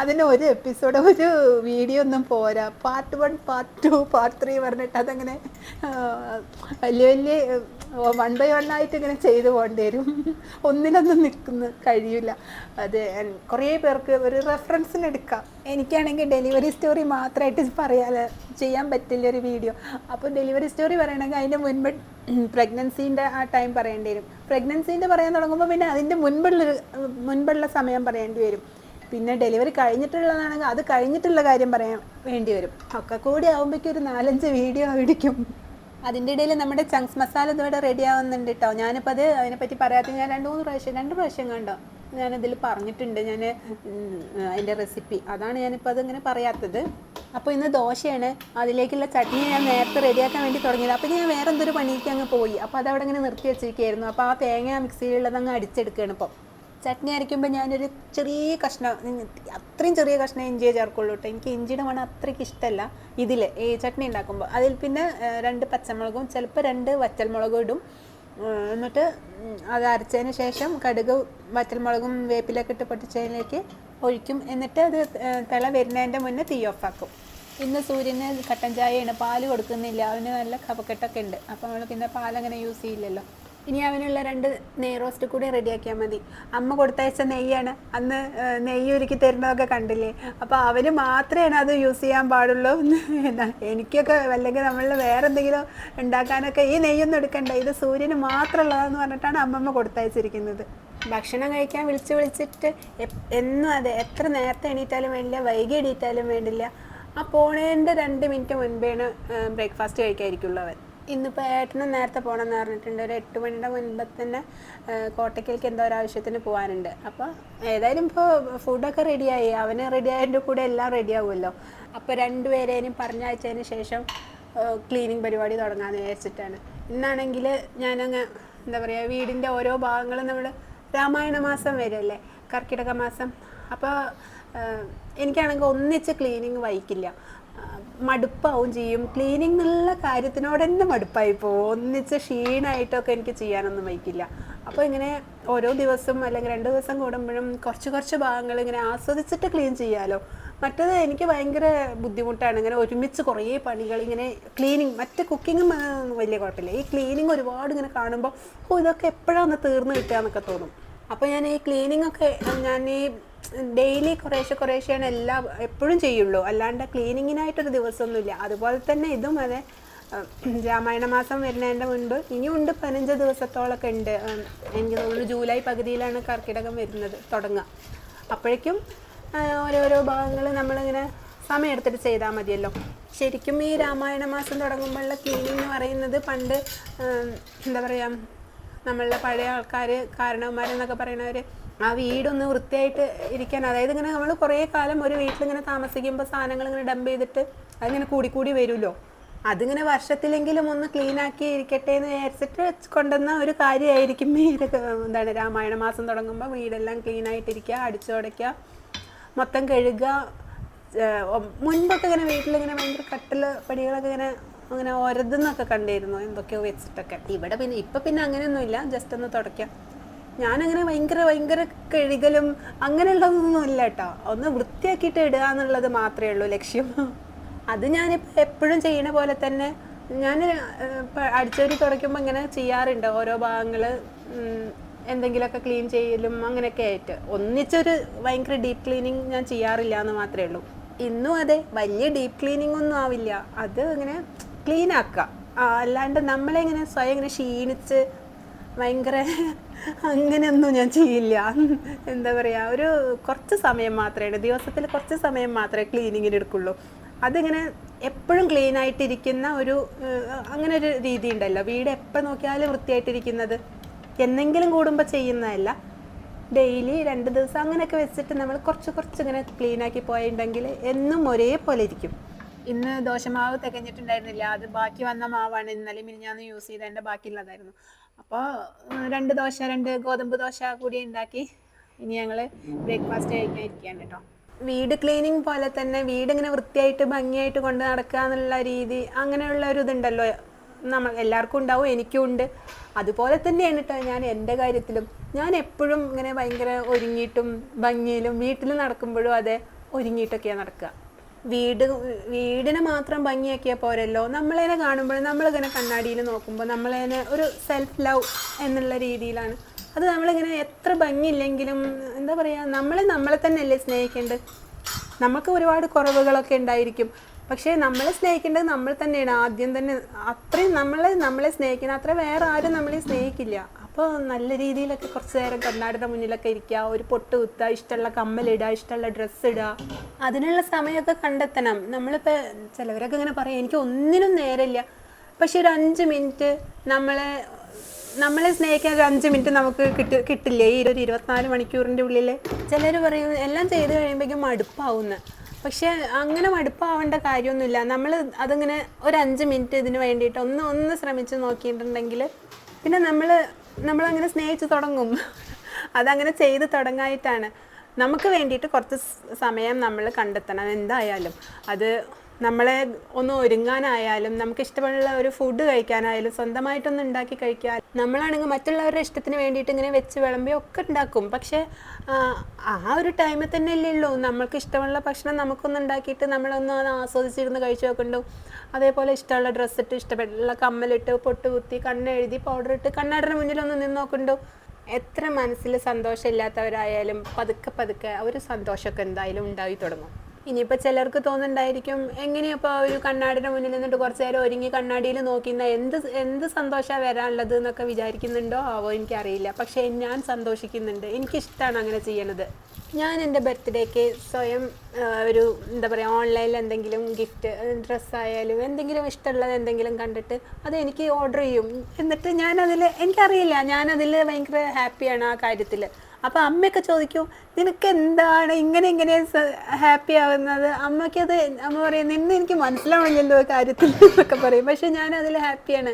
അതിന് ഒരു എപ്പിസോഡ് ഒരു വീഡിയോ ഒന്നും പോരാ. Part one part two part three പറഞ്ഞിട്ട് അതങ്ങനെ വലിയ വലിയ വൺ ബൈ വൺ ആയിട്ട് ഇങ്ങനെ ചെയ്തു പോകേണ്ടി വരും. ഒന്നിനൊന്നും നിൽക്കുന്ന കഴിയില്ല അത് കുറേ പേർക്ക് ഒരു റെഫറൻസിന് എടുക്കാം. എനിക്കാണെങ്കിൽ ഡെലിവറി സ്റ്റോറി മാത്രമായിട്ട് പറയാതെ ചെയ്യാൻ പറ്റില്ല ഒരു വീഡിയോ. അപ്പോൾ ഡെലിവറി സ്റ്റോറി പറയണമെങ്കിൽ അതിന്റെ മുൻപ് പ്രഗ്നൻസീന്റെ ആ ടൈം പറയേണ്ടി വരും. പ്രഗ്നൻസീന്റെ പറയാൻ തുടങ്ങുമ്പോൾ പിന്നെ അതിന്റെ മുൻപുള്ളൊരു മുൻപുള്ള സമയം പറയേണ്ടി വരും. പിന്നെ ഡെലിവറി കഴിഞ്ഞിട്ടുള്ളതാണെങ്കിൽ അത് കഴിഞ്ഞിട്ടുള്ള കാര്യം പറയാൻ വേണ്ടി വരും. ഒക്കെ കൂടി ആകുമ്പോഴേക്കും ഒരു നാലഞ്ച് വീഡിയോ ആയിരിക്കും അതിന്റെ ഇടയിൽ നമ്മുടെ ചങ്ക്സ് മസാല ഇതോടെ റെഡി ആവുന്നുണ്ട് കേട്ടോ ഞാനിപ്പോൾ അത് അതിനെപ്പറ്റി പറയാത്ത ഞാൻ രണ്ട് മൂന്ന് പ്രാവശ്യം രണ്ട് പ്രാവശ്യം കണ്ടോ? ഞാനതിൽ പറഞ്ഞിട്ടുണ്ട്. ഞാൻ അതിന്റെ റെസിപ്പി അതാണ് ഞാനിപ്പോൾ അതിങ്ങനെ പറയാത്തത്. അപ്പോൾ ഇന്ന് ദോശയാണ്. അതിലേക്കുള്ള ചട്നി ഞാൻ നേരത്തെ റെഡിയാക്കാൻ വേണ്ടി തുടങ്ങിയത്. അപ്പോൾ ഞാൻ വേറെ എന്തൊരു പണിക്ക് അങ്ങ് പോയി. അപ്പോൾ അതവിടെ ഇങ്ങനെ നിർത്തി വെച്ചിരിക്കുകയായിരുന്നു. അപ്പോൾ ആ തേങ്ങ മിക്സിയിലുള്ളത് അങ്ങ് അടിച്ചെടുക്കുകയാണ് ഇപ്പോൾ ചട്നി അരയ്ക്കുമ്പോൾ ഞാനൊരു ചെറിയ കഷ്ണം അത്രയും ചെറിയ കഷ്ണം ഇഞ്ചിയെ ചേർക്കുള്ളൂ കേട്ടോ. എനിക്ക് ഇഞ്ചിയുടെ മണം അത്രയ്ക്ക് ഇഷ്ടമല്ല ഇതിൽ ഈ ചട്നി ഉണ്ടാക്കുമ്പോൾ അതിൽ പിന്നെ രണ്ട് പച്ചമുളകും ചിലപ്പോൾ രണ്ട് വറ്റൽമുളകും ഇടും. എന്നിട്ട് അത് അരച്ചതിന് ശേഷം കടുക് വറ്റൽമുളകും വേപ്പിലൊക്കെ ഇട്ട് പൊട്ടിച്ചതിലേക്ക് ഒഴിക്കും. എന്നിട്ട് അത് തിള വരുന്നതിന്റെ മുന്നേ തീ ഓഫാക്കും ഇന്ന് സൂര്യന് കട്ടൻ ചായയാണ് പാൽ കൊടുക്കുന്നില്ല. അവന് നല്ല കഫക്കെട്ടൊക്കെ ഉണ്ട്. അപ്പോൾ നമ്മൾ പിന്നെ പാലങ്ങനെ യൂസ് ചെയ്യില്ലല്ലോ. ഇനി അവനുള്ള രണ്ട് നെയ് റോസ്റ്റ് കൂടി റെഡിയാക്കിയാൽ മതി. അമ്മ കൊടുത്തയച്ച നെയ്യാണ്. അന്ന് നെയ്യ് ഒരുക്കി തരുന്നതൊക്കെ കണ്ടില്ലേ? അപ്പോൾ അവർ മാത്രമേ അത് യൂസ് ചെയ്യാൻ പാടുള്ളൂ എന്നാ. എനിക്കൊക്കെ അല്ലെങ്കിൽ നമ്മൾ വേറെ എന്തെങ്കിലും ഉണ്ടാക്കാനൊക്കെ ഈ നെയ്യൊന്നും എടുക്കണ്ട. ഇത് സൂര്യന് മാത്രമുള്ളതെന്ന് പറഞ്ഞിട്ടാണ് അമ്മമ്മ കൊടുത്തയച്ചിരിക്കുന്നത്. ഭക്ഷണം കഴിക്കാൻ വിളിച്ച് വിളിച്ചിട്ട് എന്നും അതെ എത്ര നേരത്തെ എണീറ്റാലും വേണ്ടില്ല വൈകി എണീറ്റാലും വേണ്ടില്ല. ആ പോണേന്റെ രണ്ട് മിനിറ്റ് മുൻപേണ് ബ്രേക്ക്ഫാസ്റ്റ് കഴിക്കാതിരിക്കുള്ളൂ അവൻ. ഇന്നിപ്പോൾ ഏട്ടനും നേരത്തെ പോകണമെന്ന് പറഞ്ഞിട്ടുണ്ട്. ഒരു എട്ട് മണിയുടെ മുൻപ് തന്നെ കോട്ടയ്ക്കലേക്ക് എന്തോ ഒരു ആവശ്യത്തിന് പോകാനുണ്ട് അപ്പോൾ ഏതായാലും ഇപ്പോൾ ഫുഡൊക്കെ റെഡിയായി അവന് റെഡി ആയതിന്റെ കൂടെ എല്ലാം റെഡിയാവുമല്ലോ അപ്പോൾ രണ്ടുപേരേനും പറഞ്ഞയച്ചതിന് ശേഷം ക്ലീനിങ് പരിപാടി തുടങ്ങാമെന്ന് വിചാരിച്ചിട്ടാണ്. ഇന്നാണെങ്കിൽ ഞാനങ്ങ് എന്താ പറയുക വീടിന്റെ ഓരോ ഭാഗങ്ങളും നമ്മൾ രാമായണ മാസം വരുമല്ലേ കർക്കിടക മാസം. അപ്പോൾ എനിക്കാണെങ്കിൽ ഒന്നിച്ച് ക്ലീനിങ് വഹിക്കില്ല. മടുപ്പാവും ചെയ്യും. ക്ലീനിങ് എന്നുള്ള കാര്യത്തിനോട് തന്നെ മടുപ്പായി പോകും ഒന്നിച്ച് ക്ഷീണമായിട്ടൊക്കെ എനിക്ക് ചെയ്യാനൊന്നും വയ്ക്കില്ല. അപ്പോൾ ഇങ്ങനെ ഓരോ ദിവസം അല്ലെങ്കിൽ രണ്ട് ദിവസം കൂടുമ്പോഴും കുറച്ച് കുറച്ച് ഭാഗങ്ങൾ ഇങ്ങനെ ആസ്വദിച്ചിട്ട് ക്ലീൻ ചെയ്യാമല്ലോ മറ്റത് എനിക്ക് ഭയങ്കര ബുദ്ധിമുട്ടാണ്. ഇങ്ങനെ ഒരുമിച്ച് കുറേ പണികൾ ഇങ്ങനെ ക്ലീനിങ് മറ്റ് കുക്കിങ്ങും വലിയ കുഴപ്പമില്ല. ഈ ക്ലീനിങ് ഒരുപാട് ഇങ്ങനെ കാണുമ്പോൾ ഓ ഇതൊക്കെ എപ്പോഴാണ് തീർന്നു കിട്ടുക എന്നൊക്കെ തോന്നും. അപ്പോൾ ഞാൻ ഈ ക്ലീനിങ് ഒക്കെ ഞാൻ ഈ ഡെയിലി കുറേശ്ശെ കുറേശ്ശെയാണ് എല്ലാം എപ്പോഴും ചെയ്യുള്ളൂ. അല്ലാണ്ട് ക്ലീനിങ്ങിനായിട്ടൊരു ദിവസമൊന്നുമില്ല. അതുപോലെ തന്നെ ഇതും അതെ രാമായണ മാസം വരുന്നതിന്റെ മുൻപ് ഇനിയുണ്ട് പതിനഞ്ച് ദിവസത്തോളൊക്കെ ഉണ്ട്. എനിക്ക് തോന്നുന്നു ജൂലൈ പകുതിയിലാണ് കർക്കിടകം വരുന്നത് തുടങ്ങുക. അപ്പോഴേക്കും ഓരോരോ ഭാഗങ്ങൾ നമ്മളിങ്ങനെ സമയമെടുത്തിട്ട് ചെയ്താൽ മതിയല്ലോ. ശരിക്കും ഈ രാമായണ മാസം തുടങ്ങുമ്പോഴുള്ള ക്ലീനിങ് എന്ന് പറയുന്നത് പണ്ട് എന്താ പറയുക നമ്മളുടെ പഴയ ആൾക്കാർ കാരണവന്മാരെന്നൊക്കെ പറയുന്നവർ ആ വീടൊന്ന് വൃത്തിയായിട്ട് ഇരിക്കാൻ അതായത് ഇങ്ങനെ നമ്മൾ കുറേ കാലം ഒരു വീട്ടിൽ ഇങ്ങനെ താമസിക്കുമ്പോൾ സാധനങ്ങൾ ഇങ്ങനെ ഡംപ് ചെയ്തിട്ട് അതിങ്ങനെ കൂടി വരുമല്ലോ. അതിങ്ങനെ വർഷത്തിലെങ്കിലും ഒന്ന് ക്ലീൻ ആക്കി ഇരിക്കട്ടെ എന്ന് വിചാരിച്ചിട്ട് കൊണ്ടുവന്ന ഒരു കാര്യമായിരിക്കും ഈ എന്താണ് രാമായണ മാസം തുടങ്ങുമ്പോൾ വീടെല്ലാം ക്ലീൻ ആയിട്ടിരിക്കുക അടിച്ചു തുടയ്ക്കുക മൊത്തം കഴുകുക മുൻപൊക്കെ ഇങ്ങനെ വീട്ടിലിങ്ങനെ ഭയങ്കര കട്ടിൽ പടികളൊക്കെ ഇങ്ങനെ അങ്ങനെ ഒരതെന്നൊക്കെ കണ്ടിരുന്നു എന്തൊക്കെയോ വെച്ചിട്ടൊക്കെ. ഇവിടെ പിന്നെ ഇപ്പം പിന്നെ അങ്ങനെയൊന്നുമില്ല ജസ്റ്റ് ഒന്ന് തുടയ്ക്കാം. ഞാനങ്ങനെ ഭയങ്കര ഭയങ്കര കഴുകലും അങ്ങനെയുള്ളതൊന്നും ഇല്ല കേട്ടോ. ഒന്ന് വൃത്തിയാക്കിയിട്ട് ഇടുക എന്നുള്ളത് മാത്രമേ ഉള്ളൂ ലക്ഷ്യം. അത് ഞാനിപ്പോൾ എപ്പോഴും ചെയ്യണ പോലെ തന്നെ ഞാൻ അടിച്ചൊരു തുടയ്ക്കുമ്പോൾ ഇങ്ങനെ ചെയ്യാറുണ്ട്. ഓരോ ഭാഗങ്ങൾ എന്തെങ്കിലുമൊക്കെ ക്ലീൻ ചെയ്യലും അങ്ങനെയൊക്കെ ആയിട്ട്. ഒന്നിച്ചൊരു ഭയങ്കര ഡീപ്പ് ക്ലീനിങ് ഞാൻ ചെയ്യാറില്ല എന്ന് മാത്രമേ ഉള്ളൂ. ഇന്നും അതെ വലിയ ഡീപ്പ് ക്ലീനിങ് ഒന്നും ആവില്ല. അത് ഇങ്ങനെ ക്ലീൻ ആക്കുക. അല്ലാണ്ട് നമ്മളെ ഇങ്ങനെ സ്വയം ഇങ്ങനെ ക്ഷീണിച്ച് ഭയങ്കര അങ്ങനെയൊന്നും ഞാൻ ചെയ്യില്ല. എന്താ പറയുക ഒരു കുറച്ച് സമയം മാത്രമേ ദിവസത്തിൽ കുറച്ച് സമയം മാത്രമേ ക്ലീനിങ്ങിന് എടുക്കുള്ളൂ. അതിങ്ങനെ എപ്പോഴും ക്ലീൻ ആയിട്ടിരിക്കുന്ന ഒരു അങ്ങനെ ഒരു രീതി ഉണ്ടല്ലോ. വീട് എപ്പോൾ നോക്കിയാലും വൃത്തിയായിട്ടിരിക്കുന്നത്. എന്നെങ്കിലും കൂടുമ്പോൾ ചെയ്യുന്നതല്ല. ഡെയിലി രണ്ട് ദിവസം അങ്ങനെയൊക്കെ വെച്ചിട്ട് നമ്മൾ കുറച്ച് കുറച്ച് ഇങ്ങനെ ക്ലീൻ ആക്കി പോയിട്ടുണ്ടെങ്കിൽ എന്നും ഒരേപോലെ ഇരിക്കും. ഇന്ന് ദോശമാവ് തികഞ്ഞിട്ടുണ്ടായിരുന്നില്ല. അത് ബാക്കി വന്ന മാവാണ്. ഇന്നലെ മിനിഞ്ഞാന്ന് യൂസ് ചെയ്തതിന്റെ ബാക്കിയുള്ളതായിരുന്നു. അപ്പോൾ രണ്ട് ദോശ രണ്ട് ഗോതമ്പ് ദോശ കൂടി ഉണ്ടാക്കി ഇനി ഞങ്ങൾ ബ്രേക്ക്ഫാസ്റ്റ് കഴിക്കാൻ ഇരിക്കുകയാണ് കേട്ടോ. വീട് ക്ലീനിങ് പോലെ തന്നെ വീട് ഇങ്ങനെ വൃത്തിയായിട്ട് ഭംഗിയായിട്ട് കൊണ്ട് നടക്കുക എന്നുള്ള രീതി അങ്ങനെയുള്ള ഒരു ഇതുണ്ടല്ലോ. നമ്മൾ എല്ലാവർക്കും ഉണ്ടാവും എനിക്കും ഉണ്ട്. അതുപോലെ തന്നെയാണ് കേട്ടോ ഞാൻ എന്റെ കാര്യത്തിലും. ഞാൻ എപ്പോഴും ഇങ്ങനെ ഭയങ്കര ഒരുങ്ങിയിട്ടും ഭംഗിയിലും വീട്ടിൽ നടക്കുമ്പോഴും അതെ ഒരുങ്ങിയിട്ടൊക്കെയാണ് നടക്കുക. വീട് വീടിനെ മാത്രം ഭംഗിയാക്കിയാൽ പോരല്ലോ. നമ്മളതിനെ കാണുമ്പോൾ നമ്മളിങ്ങനെ കണ്ണാടിയിൽ നോക്കുമ്പോൾ നമ്മളതിനെ ഒരു സെൽഫ് ലവ് എന്നുള്ള രീതിയിലാണ്. അത് നമ്മളിങ്ങനെ എത്ര ഭംഗിയില്ലെങ്കിലും എന്താ പറയുക നമ്മൾ നമ്മളെ തന്നെയല്ലേ സ്നേഹിക്കേണ്ടത്? നമുക്ക് ഒരുപാട് കുറവുകളൊക്കെ ഉണ്ടായിരിക്കും. പക്ഷേ നമ്മളെ സ്നേഹിക്കേണ്ടത് നമ്മൾ തന്നെയാണ്. ആദ്യം തന്നെ അത്രയും നമ്മളെ നമ്മളെ സ്നേഹിക്കണം. അത്ര വേറെ ആരും നമ്മളെ സ്നേഹിക്കില്ല. അപ്പോൾ നല്ല രീതിയിലൊക്കെ കുറച്ച് നേരം കണ്ണാടിയുടെ മുന്നിലൊക്കെ ഇരിക്കുക ഒരു പൊട്ട് കുത്തുക ഇഷ്ടമുള്ള കമ്മലിടുക ഇഷ്ടമുള്ള ഡ്രസ്സ് ഇടുക. അതിനുള്ള സമയമൊക്കെ കണ്ടെത്തണം. നമ്മളിപ്പോൾ ചിലവരൊക്കെ ഇങ്ങനെ പറയും എനിക്ക് ഒന്നിനും നേരമില്ല. പക്ഷെ ഒരു അഞ്ച് മിനിറ്റ് നമ്മളെ നമ്മളെ സ്നേഹിക്കാൻ ഒരു അഞ്ച് മിനിറ്റ് നമുക്ക് കിട്ടി കിട്ടില്ലേ? ഈ ഒരു ഇരുപത്തിനാല് മണിക്കൂറിന്റെ ഉള്ളിൽ ചിലർ പറയും എല്ലാം ചെയ്ത് കഴിയുമ്പോഴേക്കും മടുപ്പാവുന്ന. പക്ഷെ അങ്ങനെ മടുപ്പാവേണ്ട കാര്യമൊന്നുമില്ല. നമ്മൾ അതിങ്ങനെ ഒരു അഞ്ച് മിനിറ്റ് ഇതിന് വേണ്ടിയിട്ട് ഒന്ന് ഒന്ന് ശ്രമിച്ച് നോക്കിയിട്ടുണ്ടെങ്കിൽ പിന്നെ നമ്മൾ നമ്മളങ്ങനെ സ്നേഹിച്ച് തുടങ്ങും. അതങ്ങനെ ചെയ്ത് തുടങ്ങായിട്ടാണ്. നമുക്ക് വേണ്ടിയിട്ട് കുറച്ച് സമയം നമ്മൾ കണ്ടെത്തണം. എന്തായാലും അത് നമ്മളെ ഒന്ന് ഒരുങ്ങാനായാലും നമുക്ക് ഇഷ്ടമുള്ള ഒരു ഫുഡ് കഴിക്കാനായാലും സ്വന്തമായിട്ടൊന്ന് ഉണ്ടാക്കി കഴിക്കാൻ നമ്മളാണെങ്കിൽ മറ്റുള്ളവരുടെ ഇഷ്ടത്തിന് വേണ്ടിയിട്ട് ഇങ്ങനെ വെച്ച് വിളമ്പി ഒക്കെ ഉണ്ടാക്കും. പക്ഷേ ആ, ഒരു ടൈമിൽ തന്നെ ഇല്ലല്ലോ നമ്മൾക്ക് ഇഷ്ടമുള്ള ഭക്ഷണം നമുക്കൊന്ന് ഉണ്ടാക്കിയിട്ട് നമ്മളൊന്ന് ആസ്വദിച്ചിരുന്ന് കഴിച്ചു നോക്കണ്ടു? അതേപോലെ ഇഷ്ടമുള്ള ഡ്രസ്സ് ഇട്ട് ഇഷ്ടപ്പെട്ടുള്ള കമ്മലിട്ട് പൊട്ട് കുത്തി കണ്ണെഴുതി പൗഡർ ഇട്ട് കണ്ണാടിന് മുന്നിലൊന്ന് നിന്ന് നോക്കണ്ടു? എത്ര മനസ്സിൽ സന്തോഷമില്ലാത്തവരായാലും പതുക്കെ പതുക്കെ ഒരു സന്തോഷമൊക്കെ എന്തായാലും ഉണ്ടായി തുടങ്ങും. ഇനിയിപ്പോൾ ചിലർക്ക് തോന്നുന്നുണ്ടായിരിക്കും എങ്ങനെയപ്പോൾ ഒരു കണ്ണാടിയുടെ മുന്നിൽ നിന്നിട്ട് കുറച്ച് നേരം ഒരുങ്ങി കണ്ണാടിയിൽ നോക്കുന്ന എന്ത് എന്ത് സന്തോഷമാണ് വരാനുള്ളത് എന്നൊക്കെ വിചാരിക്കുന്നുണ്ടോ? ആവോ എനിക്കറിയില്ല. പക്ഷേ ഞാൻ സന്തോഷിക്കുന്നുണ്ട്. എനിക്കിഷ്ടമാണ് അങ്ങനെ ചെയ്യണത്. ഞാൻ എന്റെ ബർത്ത്ഡേക്ക് സ്വയം ഒരു എന്താ പറയുക ഓൺലൈനിൽ എന്തെങ്കിലും ഗിഫ്റ്റ് ഡ്രസ്സായാലും എന്തെങ്കിലും ഇഷ്ടമുള്ളത് എന്തെങ്കിലും കണ്ടിട്ട് അത് എനിക്ക് ഓർഡർ ചെയ്യും. എന്നിട്ട് ഞാനതിൽ എനിക്കറിയില്ല. ഞാനതിൽ ഭയങ്കര ഹാപ്പിയാണ് ആ കാര്യത്തിൽ അപ്പോൾ അമ്മയൊക്കെ ചോദിക്കും നിനക്ക് എന്താണ് ഇങ്ങനെ ഇങ്ങനെ ഹാപ്പി ആവുന്നത്? അമ്മയ്ക്കത് അമ്മ പറയും നിന്ന് എനിക്ക് മനസ്സിലാവണില്ലല്ലോ കാര്യത്തിൽ എന്നൊക്കെ പറയും. പക്ഷെ ഞാൻ അതിൽ ഹാപ്പിയാണ്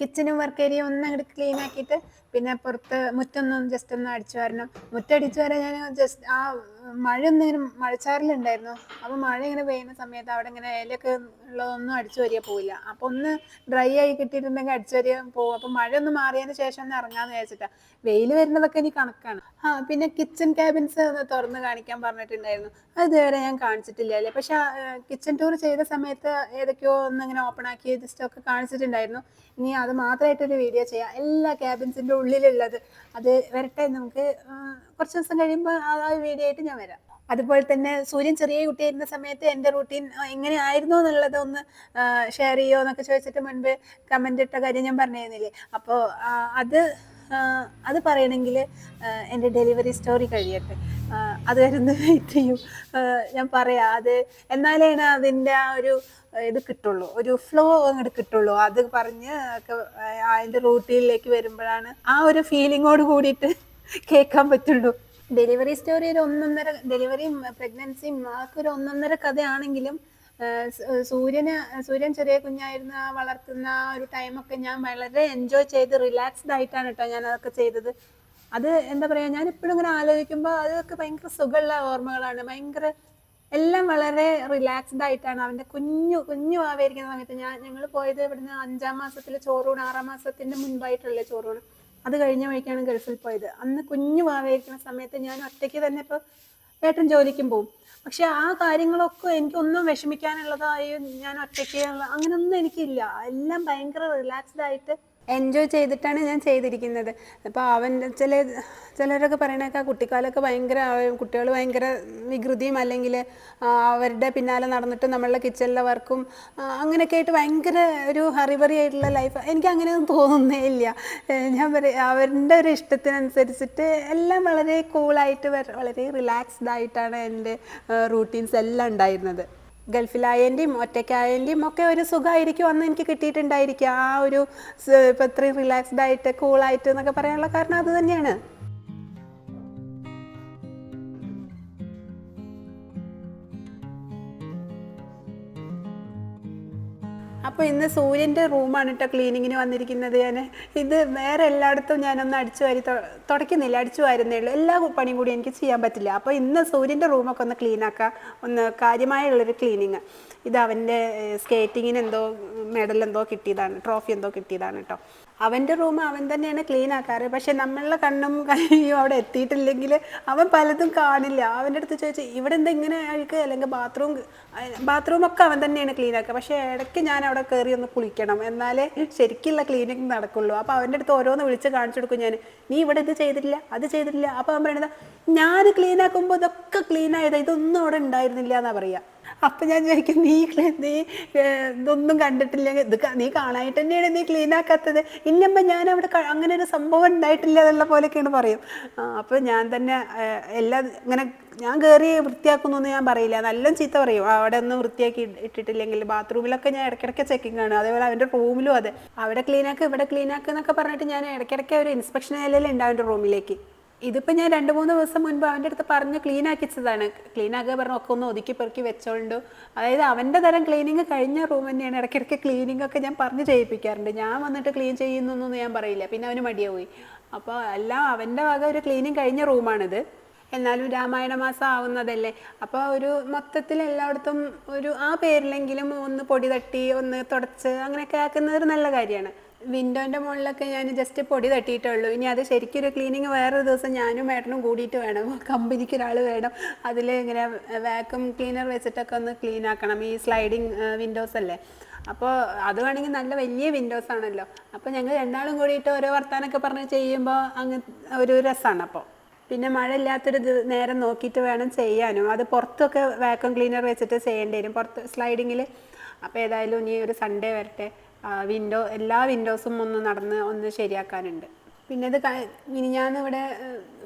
കിച്ചനും വർക്ക് ഏരിയ ഒന്നും അങ്ങോട്ട് ക്ലീൻ ആക്കിയിട്ട് പിന്നെ പുറത്ത് മുറ്റൊന്നും ജസ്റ്റ് ഒന്ന് അടിച്ചു വരണം. മുറ്റടിച്ചു വരാൻ ഞാൻ ജസ്റ്റ് ആ മഴ ഒന്നിങ്ങനെ മഴച്ചാറിലുണ്ടായിരുന്നു. അപ്പോൾ മഴ ഇങ്ങനെ പെയ്യുന്ന സമയത്ത് അവിടെ ഇങ്ങനെ ഇലയൊക്കെ ഉള്ളതൊന്നും അടിച്ചു വരിക പോവില്ല. അപ്പോൾ ഒന്ന് ഡ്രൈ ആയി കിട്ടിയിട്ടുണ്ടെങ്കിൽ അടിച്ചു വരിക പോകും അപ്പോൾ മഴ ഒന്ന് മാറിയതിന് ശേഷം ഒന്ന് ഇറങ്ങാമെന്ന് വിചാരിച്ചിട്ടാ. വെയിൽ വരുന്നതൊക്കെ ഇനി കണക്കാണ്. ആ പിന്നെ കിച്ചൺ ക്യാബിൻസ് ഒന്ന് തുറന്ന് കാണിക്കാൻ പറഞ്ഞിട്ടുണ്ടായിരുന്നു. അത് ഇതുവരെ ഞാൻ കാണിച്ചിട്ടില്ല അല്ലേ? പക്ഷെ കിച്ചൺ ടൂർ ചെയ്ത സമയത്ത് ഏതൊക്കെയോ ഒന്ന് ഇങ്ങനെ ഓപ്പൺ ആക്കി ജസ്റ്റ് ഒക്കെ കാണിച്ചിട്ടുണ്ടായിരുന്നു. ഇനി അത് മാത്രമായിട്ടൊരു വീഡിയോ ചെയ്യാം. എല്ലാ ക്യാബിൻസിന്റെ ഉള്ളിലുള്ളത്. അത് വരട്ടെ നമുക്ക് കുറച്ച് ദിവസം കഴിയുമ്പോൾ ആ വീഡിയോ ആയിട്ട് ഞാൻ വരാം. അതുപോലെ തന്നെ സൂര്യൻ ചെറിയ കുട്ടിയായിരുന്ന സമയത്ത് എന്റെ റൂട്ടീൻ എങ്ങനെ ആയിരുന്നു എന്നുള്ളത് ഒന്ന് ഷെയർ ചെയ്യുമോ എന്നൊക്കെ ചോദിച്ചിട്ട് മുൻപ് കമന്റ് ഇട്ട കാര്യം ഞാൻ പറഞ്ഞിരുന്നില്ലേ? അപ്പോൾ അത് അത് പറയണമെങ്കിൽ എന്റെ ഡെലിവറി സ്റ്റോറി കഴിയട്ടെ. അത് വരുന്ന വെയിറ്റ് ചെയ്യും ഞാൻ പറയാം അത് എന്നാലാണ് അതിന്റെ ആ ഒരു ഇത് കിട്ടുള്ളൂ. ഒരു ഫ്ലോ അങ്ങോട്ട് കിട്ടുള്ളൂ. അത് പറഞ്ഞ് അതിന്റെ റൂട്ടീനിലേക്ക് വരുമ്പോഴാണ് ആ ഒരു ഫീലിങ്ങോട് കൂടിയിട്ട് കേൾക്കാൻ പറ്റുള്ളൂ. ഡെലിവറി സ്റ്റോറി ഒരു ഒന്നൊന്നര ഡെലിവറിയും പ്രഗ്നൻസിയും അതൊക്കെ ഒരു ഒന്നൊന്നര കഥയാണെങ്കിലും ആ, സൂര്യന് സൂര്യൻ ചെറിയ കുഞ്ഞായിരുന്ന വളർത്തുന്ന ഒരു ടൈമൊക്കെ ഞാൻ വളരെ എൻജോയ് ചെയ്ത് റിലാക്സ്ഡ് ആയിട്ടാണ് കേട്ടോ ഞാൻ അതൊക്കെ ചെയ്തത്. അത് എന്താ പറയുക ഞാൻ ഇപ്പോഴും ഇങ്ങനെ ആലോചിക്കുമ്പോൾ അതൊക്കെ ഭയങ്കര സുഖമുള്ള ഓർമ്മകളാണ്. ഭയങ്കര എല്ലാം വളരെ റിലാക്സ്ഡ് ആയിട്ടാണ്. അവന്റെ കുഞ്ഞു കുഞ്ഞു ആവായിരിക്കുന്ന സമയത്ത് ഞാൻ ഞങ്ങൾ പോയത് ഇവിടുന്ന് അഞ്ചാം മാസത്തിൽ ചോറൂണ് ആറാം മാസത്തിന്റെ മുൻപായിട്ടുള്ള ചോറൂണ്. അത് കഴിഞ്ഞ വഴിക്കാണ് ഗൾഫിൽ പോയത്. അന്ന് കുഞ്ഞു ആവേരിക്കുന്ന സമയത്ത് ഞാൻ ഒറ്റയ്ക്ക് തന്നെ ഇപ്പോൾ ഏട്ടൻ ജോലിക്കും പോകും പക്ഷെ ആ കാര്യങ്ങളൊക്കെ എനിക്കൊന്നും വിഷമിക്കാനുള്ളതായി ഞാൻ ഒറ്റയ്ക്ക് അങ്ങനെയൊന്നും എനിക്കില്ല. എല്ലാം ഭയങ്കര റിലാക്സ്ഡ് ആയിട്ട് എൻജോയ് ചെയ്തിട്ടാണ് ഞാൻ ചെയ്തിരിക്കുന്നത്. അപ്പോൾ അവൻ ചില ചിലരൊക്കെ പറയണേക്കാ കുട്ടിക്കാലമൊക്കെ ഭയങ്കര കുട്ടികൾ ഭയങ്കര വികൃതിയും അല്ലെങ്കിൽ അവരുടെ പിന്നാലെ നടന്നിട്ട് നമ്മളുടെ കിച്ചണിലെ വർക്കും അങ്ങനെയൊക്കെ ആയിട്ട് ഭയങ്കര ഒരു ഹറിബറി ആയിട്ടുള്ള ലൈഫ് എനിക്ക് അങ്ങനെയൊന്നും തോന്നുന്നേ ഇല്ല. ഞാൻ പറയും അവരുടെ ഒരു ഇഷ്ടത്തിനനുസരിച്ചിട്ട് എല്ലാം വളരെ കൂളായിട്ട് വളരെ റിലാക്സ്ഡ് ആയിട്ടാണ് എന്റെ റൂട്ടീൻസ് എല്ലാം ഉണ്ടായിരുന്നത്. ഗൾഫിലായതിന്റെയും ഒറ്റയ്ക്കായതിന്റെയും ഒക്കെ ഒരു സുഖമായിരിക്കും. അന്ന് എനിക്ക് കിട്ടിയിട്ടുണ്ടായിരിക്കും ആ ഒരു ഇപ്പം ഇത്രയും റിലാക്സ്ഡ് ആയിട്ട് കൂളായിട്ട് എന്നൊക്കെ പറയാനുള്ള കാരണം അത് തന്നെയാണ്. അപ്പോൾ ഇന്ന് സൂര്യന്റെ റൂമാണ് കേട്ടോ ക്ലീനിങ്ങിന് വന്നിരിക്കുന്നത്. ഞാൻ ഇത് വേറെ എല്ലായിടത്തും ഞാനൊന്ന് അടിച്ചു വാരി തുടക്കുന്നില്ല അടിച്ചു വാരുന്നേ ഉള്ളൂ. എല്ലാ പണിയും കൂടി എനിക്ക് ചെയ്യാൻ പറ്റില്ല. അപ്പോൾ ഇന്ന് സൂര്യന്റെ റൂമൊക്കെ ഒന്ന് ക്ലീൻ ആക്കുക ഒന്ന് കാര്യമായുള്ളൊരു ക്ലീനിങ് ഇത് അവന്റെ സ്കേറ്റിങ്ങിന് എന്തോ മെഡൽ എന്തോ കിട്ടിയതാണ്. ട്രോഫി എന്തോ കിട്ടിയതാണ് കേട്ടോ അവന്റെ റൂം അവൻ തന്നെയാണ് ക്ലീൻ ആക്കാറ്. പക്ഷെ നമ്മളുടെ കണ്ണും കയ്യും അവിടെ എത്തിയിട്ടില്ലെങ്കിൽ അവൻ പലതും കാണില്ല. അവന്റെ അടുത്ത് ചോദിച്ചു ഇവിടെ എന്താ ഇങ്ങനെ അഴുക്ക്? അല്ലെങ്കിൽ ബാത്റൂം ബാത്റൂം ഒക്കെ അവൻ തന്നെയാണ് ക്ലീൻ ആക്കുക. പക്ഷേ ഇടയ്ക്ക് ഞാൻ അവിടെ കയറി ഒന്ന് കുളിക്കണം. എന്നാലേ ശരിക്കുള്ള ക്ലീനിങ് നടക്കുള്ളൂ. അപ്പോൾ അവന്റെ അടുത്ത് ഓരോന്ന് വിളിച്ച് കാണിച്ചു കൊടുക്കും ഞാൻ. നീ ഇവിടെ ഇത് ചെയ്തിട്ടില്ല? അത് ചെയ്തിട്ടില്ല? അപ്പോൾ അവൻ പറയുന്നത് ഞാൻ ക്ലീൻ ആക്കുമ്പോൾ ഇതൊക്കെ ക്ലീൻ ആയതാ. ഇതൊന്നും അവിടെ ഉണ്ടായിരുന്നില്ല എന്നാണ് പറയുക. അപ്പൊ ഞാൻ ചോദിക്കും നീ നീ ഇതൊന്നും കണ്ടിട്ടില്ല. ഇത് നീ കാണാനായിട്ട് തന്നെയാണ് നീ ക്ലീൻ ആക്കാത്തത്. ഇല്ലമ്മ ഞാൻ അവിടെ അങ്ങനെ ഒരു സംഭവം ഉണ്ടായിട്ടില്ല എന്നുള്ള പോലെയൊക്കെയാണ് പറയും. അപ്പോൾ അപ്പൊ ഞാൻ തന്നെ എല്ലാ ഇങ്ങനെ ഞാൻ കയറി വൃത്തിയാക്കുന്നൊന്നും ഞാൻ പറയില്ല. നല്ല ചീത്ത പറയും. അവിടെ ഒന്നും വൃത്തിയാക്കി ഇട്ടിട്ടില്ലെങ്കിൽ ബാത്റൂമിലൊക്കെ ഞാൻ ഇടയ്ക്കിടയ്ക്ക് ചെക്കിങ് ആണ് അതേപോലെ അവന്റെ റൂമിലും അതെ. അവിടെ ക്ലീൻ ആക്കുക ഇവിടെ ക്ലീൻ ആക്കുക എന്നൊക്കെ പറഞ്ഞിട്ട് ഞാൻ ഇടയ്ക്കിടയ്ക്ക് ഒരു ഇൻസ്പെക്ഷൻ നിലയിലുണ്ട് അവന്റെ റൂമിലേക്ക് ഇതിപ്പോൾ ഞാൻ രണ്ട് മൂന്ന് ദിവസം മുൻപ് അവന്റെ അടുത്ത് പറഞ്ഞ് ക്ലീൻ ആക്കിച്ചതാണ്. ക്ലീൻ ആക്കുക പറഞ്ഞ് ഒക്കെ ഒന്ന് ഒതുക്കി പെറുക്കി വെച്ചോണ്ട്. അതായത് അവന്റെ തരം ക്ലീനിങ് കഴിഞ്ഞ റൂം തന്നെയാണ്. ഇടയ്ക്കിടയ്ക്ക് ക്ലീനിങ് ഒക്കെ ഞാൻ പറഞ്ഞ് ചെയ്യിപ്പിക്കാറുണ്ട്. ഞാൻ വന്നിട്ട് ക്ലീൻ ചെയ്യുന്നൊന്നും ഞാൻ പറയില്ല. പിന്നെ അവന് മടിയായി അപ്പോൾ എല്ലാം അവന്റെ വക ഒരു ക്ലീനിങ് കഴിഞ്ഞ റൂമാണിത് എന്നാലും രാമായണ മാസം ആവുന്നതല്ലേ. അപ്പോൾ ഒരു മൊത്തത്തിൽ എല്ലായിടത്തും ഒരു ആ പേരിലെങ്കിലും ഒന്ന് പൊടി തട്ടി ഒന്ന് തുടച്ച് അങ്ങനെയൊക്കെ ആക്കുന്നത് ഒരു നല്ല കാര്യമാണ്. വിൻഡോന്റെ മുകളിലൊക്കെ ഞാൻ ജസ്റ്റ് പൊടി തട്ടിയിട്ടുള്ളൂ ഇനി അത് ശരിക്കും ഒരു ക്ലീനിങ് വേറൊരു ദിവസം ഞാനും ഏട്ടനും കൂടിയിട്ട് വേണം. കമ്പനിക്ക് ഒരാൾ വേണം. അതിൽ ഇങ്ങനെ വാക്യൂം ക്ലീനർ വെച്ചിട്ടൊക്കെ ഒന്ന് ക്ലീൻ ആക്കണം. ഈ സ്ലൈഡിങ് വിൻഡോസ് അല്ലേ? അപ്പോൾ അത് വേണമെങ്കിൽ നല്ല വലിയ വിൻഡോസ് ആണല്ലോ. അപ്പോൾ ഞങ്ങൾ രണ്ടാളും കൂടിയിട്ട് ഓരോ വർത്താനൊക്കെ പറഞ്ഞ് ചെയ്യുമ്പോൾ അങ്ങ് ഒരു രസമാണ് അപ്പോൾ പിന്നെ മഴ ഇല്ലാത്തൊരു നേരം നോക്കിയിട്ട് വേണം ചെയ്യാനും. അത് പുറത്തൊക്കെ വാക്യൂം ക്ലീനർ വെച്ചിട്ട് ചെയ്യേണ്ടി വരും. പുറത്ത് സ്ലൈഡിങ്ങിൽ അപ്പോൾ ഏതായാലും ഇനി ഒരു സൺഡേ വരട്ടെ. വിൻഡോ എല്ലാ വിൻഡോസും ഒന്ന് നടന്ന് ഒന്ന് ശരിയാക്കാനുണ്ട്. പിന്നെ ഇത് ഞാൻ ഇവിടെ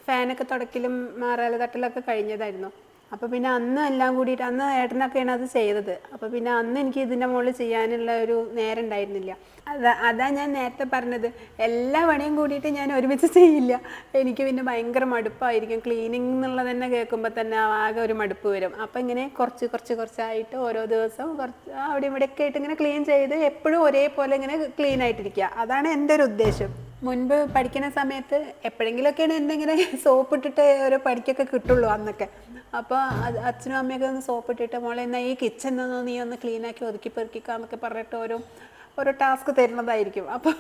ഫാനൊക്കെ തുടക്കലും മാറാല തട്ടലൊക്കെ കഴിഞ്ഞതായിരുന്നു. അപ്പോൾ പിന്നെ അന്ന് എല്ലാം കൂടിയിട്ട് അന്ന് ഏട്ടനൊക്കെയാണ് അത് ചെയ്തത്. അപ്പോൾ പിന്നെ അന്ന് എനിക്ക് ഇതിന്റെ മുകളിൽ ചെയ്യാനുള്ള ഒരു നേരം ഉണ്ടായിരുന്നില്ല. അതാ അതാ ഞാൻ നേരത്തെ പറഞ്ഞത്. എല്ലാ പണിയും കൂടിയിട്ട് ഞാൻ ഒരുമിച്ച് ചെയ്യില്ല. എനിക്ക് പിന്നെ ഭയങ്കര മടുപ്പായിരിക്കും. ക്ലീനിങ് എന്നുള്ളത് തന്നെ കേൾക്കുമ്പോൾ തന്നെ ആകെ ഒരു മടുപ്പ് വരും. അപ്പോൾ ഇങ്ങനെ കുറച്ച് കുറച്ച് കുറച്ചായിട്ട് ഓരോ ദിവസം കുറച്ച് അവിടെ ഇവിടെയൊക്കെ ആയിട്ട് ഇങ്ങനെ ക്ലീൻ ചെയ്ത് എപ്പോഴും ഒരേപോലെ ഇങ്ങനെ ക്ലീൻ ആയിട്ടിരിക്കുക. അതാണ് എന്റെ ഒരു ഉദ്ദേശം. മുൻപ് പഠിക്കുന്ന സമയത്ത് എപ്പോഴെങ്കിലുമൊക്കെയാണ് ഇങ്ങനെ സോപ്പ് ഇട്ടിട്ട് ഓരോ പഠിക്കൊക്കെ കിട്ടുള്ളൂ അന്നൊക്കെ. അപ്പോൾ അച്ഛനും അമ്മയൊക്കെ ഒന്ന് സോപ്പ് ഇട്ടിട്ട് മോളെ എന്നാൽ ഈ കിച്ചൻ നിന്ന് നീ ഒന്ന് ക്ലീനാക്കി ഒതുക്കി പെറുക്കിക്കാന്നൊക്കെ പറഞ്ഞിട്ട് ഓരോ ഓരോ ടാസ്ക് തരുന്നതായിരിക്കും. അപ്പോൾ